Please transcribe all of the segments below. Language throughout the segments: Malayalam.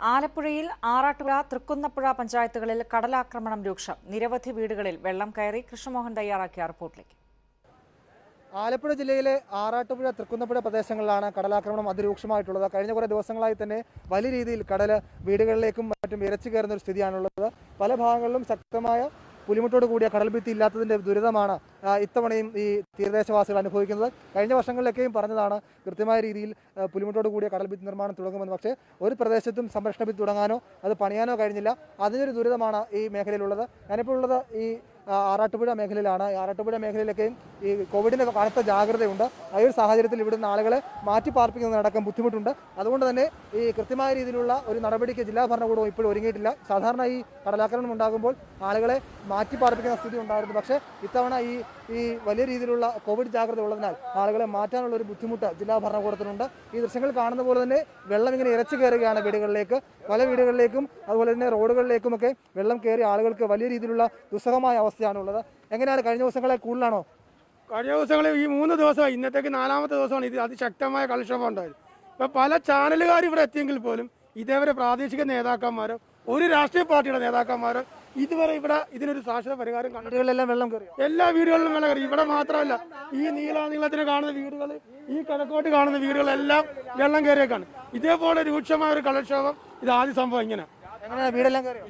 ആലപ്പുഴയിൽ ആറാട്ടുപുഴ തൃക്കുന്നപ്പുഴ പഞ്ചായത്തുകളിൽ കടലാക്രമണം രൂക്ഷം. നിരവധി വീടുകളിൽ വെള്ളം കയറി കൃഷ്ണമോഹൻ തയ്യാറാക്കിയ റിപ്പോർട്ടിലേക്ക്. ആലപ്പുഴ ജില്ലയിലെ ആറാട്ടുപുഴ തൃക്കുന്നപ്പുഴ പ്രദേശങ്ങളിലാണ് കടലാക്രമണം അതിരൂക്ഷമായിട്ടുള്ളത്. കഴിഞ്ഞ കുറേ ദിവസങ്ങളായി തന്നെ വലിയ രീതിയിൽ കടൽ വീടുകളിലേക്കും മറ്റും ഇരച്ചു കയറുന്ന ഒരു സ്ഥിതിയാണുള്ളത്. പല ഭാഗങ്ങളിലും ശക്തമായ പുലിമുട്ടോട് കൂടിയ കടൽഭിത്തി ഇല്ലാത്തതിന്റെ ദുരിതമാണ് ഇത്തവണയും ഈ തീരദേശവാസികൾ അനുഭവിക്കുന്നത്. കഴിഞ്ഞ വർഷങ്ങളിലൊക്കെയും പറഞ്ഞതാണ് കൃത്യമായ രീതിയിൽ പുലിമുട്ടോട് കൂടിയ കടൽഭിത്തി നിർമ്മാണം തുടങ്ങുമെന്ന്. പക്ഷേ ഒരു പ്രദേശത്തും സംരക്ഷണ ഭിത്തി തുടങ്ങാനോ അത് പണിയാനോ കഴിഞ്ഞില്ല. അതിനൊരു ദുരിതമാണ് ഈ മേഖലയിലുള്ളത്. ഞാനിപ്പോൾ ഉള്ളത് ഈ ആറാട്ടുപുഴ മേഖലയിലാണ്. ആറാട്ടുപുഴ മേഖലയിലൊക്കെയും ഈ കോവിഡിന്റെ കനത്ത ജാഗ്രതയുണ്ട്. ആ ഒരു സാഹചര്യത്തിൽ ഇവിടുന്ന് ആളുകളെ മാറ്റി പാർപ്പിക്കുന്നതിനടക്കം ബുദ്ധിമുട്ടുണ്ട്. അതുകൊണ്ട് തന്നെ ഈ കൃത്യമായ രീതിയിലുള്ള ഒരു നടപടിക്ക് ജില്ലാ ഭരണകൂടവും ഇപ്പോഴും ഒരുങ്ങിയിട്ടില്ല. സാധാരണ ഈ കടലാക്രമണം ഉണ്ടാകുമ്പോൾ ആളുകളെ മാറ്റി പാർപ്പിക്കുന്ന സ്ഥിതി ഉണ്ടായിരുന്നു. പക്ഷേ ഇത്തവണ ഈ ഈ വലിയ രീതിയിലുള്ള കോവിഡ് ജാഗ്രത ഉള്ളതിനാൽ ആളുകളെ മാറ്റാനുള്ള ഒരു ബുദ്ധിമുട്ട് ജില്ലാ ഭരണകൂടത്തിനുണ്ട്. ഈ ദൃശ്യങ്ങൾ കാണുന്ന പോലെ തന്നെ വെള്ളം ഇങ്ങനെ ഇരച്ചു കയറുകയാണ് വീടുകളിലേക്ക്. പല വീടുകളിലേക്കും അതുപോലെ തന്നെ റോഡുകളിലേക്കുമൊക്കെ വെള്ളം കയറി ആളുകൾക്ക് വലിയ രീതിയിലുള്ള ദുസ്സഹമായ അവസ്ഥയാണുള്ളത് എങ്ങനെയാണ് കഴിഞ്ഞ ദിവസങ്ങളെ കൂടുതലാണോ? കഴിഞ്ഞ ദിവസങ്ങളിൽ ഈ മൂന്ന് ദിവസമായി ഇന്നത്തേക്ക് നാലാമത്തെ ദിവസമാണ്. ഇത് അതിശക്തമായ കളിക്ഷോഭം ഉണ്ടായത്. ഇപ്പം പല ചാനലുകാർ ഇവിടെ എത്തിയെങ്കിൽ പോലും ഇതേവരെ പ്രാദേശിക നേതാക്കന്മാരോ ഒരു രാഷ്ട്രീയ പാർട്ടിയുടെ നേതാക്കന്മാരോ ഇതുവരെ ഇവിടെ ഇതിനൊരു ശാശ്വത പരിഹാരം കണ്ടുകളിലെല്ലാം വെള്ളം കയറി. എല്ലാ വീടുകളിലും വെള്ളം കയറി. ഇവിടെ മാത്രമല്ല ഈ നീള നീളത്തിന് കാണുന്ന വീടുകൾ ഈ കിഴക്കോട്ട് കാണുന്ന വീടുകളെല്ലാം വെള്ളം കയറിയേക്കാണ്. ഇതേപോലെ രൂക്ഷമായ ഒരു കടൽക്ഷോഭം ഇത് ആദ്യ സംഭവം ഇങ്ങനെ.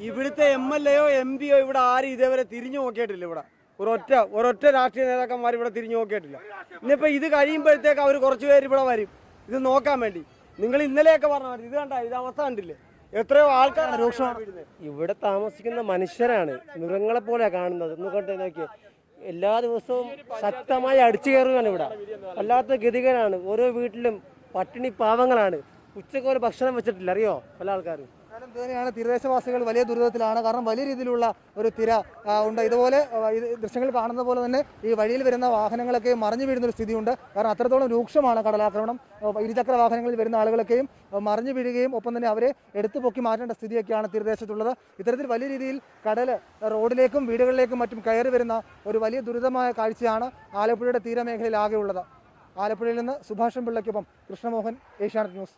ഇവിടുത്തെ എം എൽ എയോ എം പിയോ ഇവിടെ ആരും ഇതേവരെ തിരിഞ്ഞു നോക്കിയിട്ടില്ല ഇവിടെ. ഒരൊറ്റ ഒരൊറ്റ രാഷ്ട്രീയ നേതാക്കന്മാർ ഇവിടെ തിരിഞ്ഞു നോക്കിയിട്ടില്ല. ഇന്നിപ്പോ ഇത് കഴിയുമ്പോഴത്തേക്ക് അവർ കുറച്ച് പേര് ഇവിടെ വരും. ഇത് നോക്കാൻ വേണ്ടി. നിങ്ങൾ ഇന്നലെയൊക്കെ പറഞ്ഞ ഇത് കണ്ട ഇത് അവസ്ഥ കണ്ടില്ലേ? എത്രയോ ആൾക്കാർ രൂക്ഷമാണ്. ഇവിടെ താമസിക്കുന്ന മനുഷ്യരാണ്. മൃഗങ്ങളെ പോലെ കാണുന്നത്. നോക്കട്ടെ നോക്കിയേ. എല്ലാ ദിവസവും ശക്തമായി അടിച്ചു കയറുകയാണ് ഇവിടെ. വല്ലാത്ത ഗതികരാണ് ഓരോ വീട്ടിലും പട്ടിണി പാവങ്ങളാണ്. ഉച്ചയ്ക്ക് ഒരു ഭക്ഷണം വെച്ചിട്ടില്ല. അറിയോ? പല ആൾക്കാരും. കാരണം തീരദേശവാസികൾ വലിയ ദുരിതത്തിലാണ്. കാരണം വലിയ രീതിയിലുള്ള ഒരു തിര ഉണ്ട്. ഇതുപോലെ ദൃശ്യങ്ങൾ കാണുന്ന പോലെ തന്നെ ഈ വഴിയിൽ വരുന്ന വാഹനങ്ങളൊക്കെ മറിഞ്ഞു വീഴുന്ന ഒരു സ്ഥിതിയുണ്ട്. കാരണം അത്രത്തോളം രൂക്ഷമാണ് കടലാക്രമണം. ഇരുചക്ര വാഹനങ്ങളിൽ വരുന്ന ആളുകളൊക്കെയും മറിഞ്ഞു വീഴുകയും ഒപ്പം തന്നെ അവരെ എടുത്തു പൊക്കി മാറ്റേണ്ട സ്ഥിതിയൊക്കെയാണ് തീരദേശത്തുള്ളത്. ഇത്തരത്തിൽ വലിയ രീതിയിൽ കടൽ റോഡിലേക്കും വീടുകളിലേക്കും മറ്റും കയറി വരുന്ന ഒരു വലിയ ദുരിതമായ കാഴ്ചയാണ് ആലപ്പുഴയുടെ തീരമേഖലയിൽ ആകെയുള്ളത്. ആലപ്പുഴയിൽ നിന്ന് സുഭാഷൻ പിള്ളയ്ക്കൊപ്പം കൃഷ്ണമോഹൻ ഏഷ്യാനെറ്റ് ന്യൂസ്.